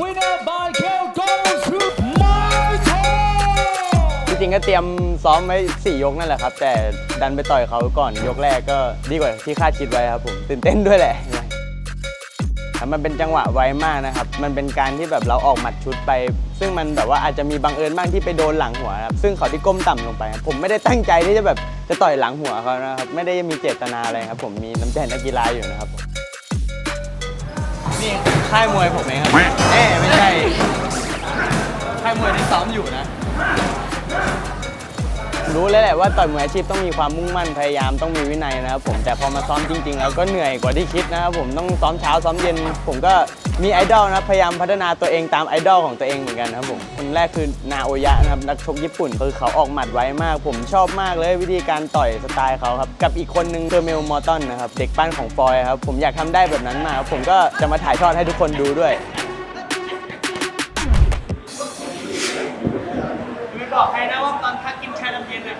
Winner by KO goes to Martin! จริงๆก็เตรียมซ้อมไว้4ยกนั่นแหละครับ แต่ดันไปต่อยเขาก่อนยกแรกก็ดีกว่าที่คาดคิดไว้ครับผมตื่นเต้นด้วยแหละครับมันเป็นจังหวะไวมากนะครับ มันเป็นการที่แบบเราออกหมัดชุดไป ซึ่งมันแบบว่าอาจจะมีบังเอิญบ้างที่ไปโดนหลังหัวครับซึ่งเขาที่ก้มต่ำลงไปครับผมไม่ได้ตั้งใจที่จะแบบจะต่อยหลังหัวเขานะครับไม่ได้มีเจตนาอะไรครับ ผมมีน้ำใจนักกีฬาอยู่นะครับผมนี่ค่ายมวยผมเองครับเอ๊ะไม่ใช่ค่ายมวยที่ซ้อมอยู่นะ รู้เลยแหละว่าต่อยมวยอาชีพต้องมีความมุ่งมั่นพยายามต้องมีวินัยนะครับผมแต่พอมาซ้อมจริง ๆ แล้วก็เหนื่อยกว่าที่คิดนะครับผมต้องซ้อมเช้าซ้อมเย็น ผมก็มีไอดอลนะครับพยายามพัฒนาตัวเองตามไอดอลของตัวเองเหมือนกันนะครับผมคนแรกคือนาโอยะนะครับนักชกญี่ปุ่นคือเขาออกหมัดไวมาก ผมชอบมากเลยวิธีการต่อยสไตล์เขาครับกับอีกคนนึงเทอร์เมลมอร์ตันนะครับเด็กปั้นของฟอยครับผมอยากทำได้แบบนั้นมากครับผมก็จะมาถ่ายทอดให้ทุกคนดูด้วย บอกใครนะว่าตอนพักกินชาดำเย็นอะ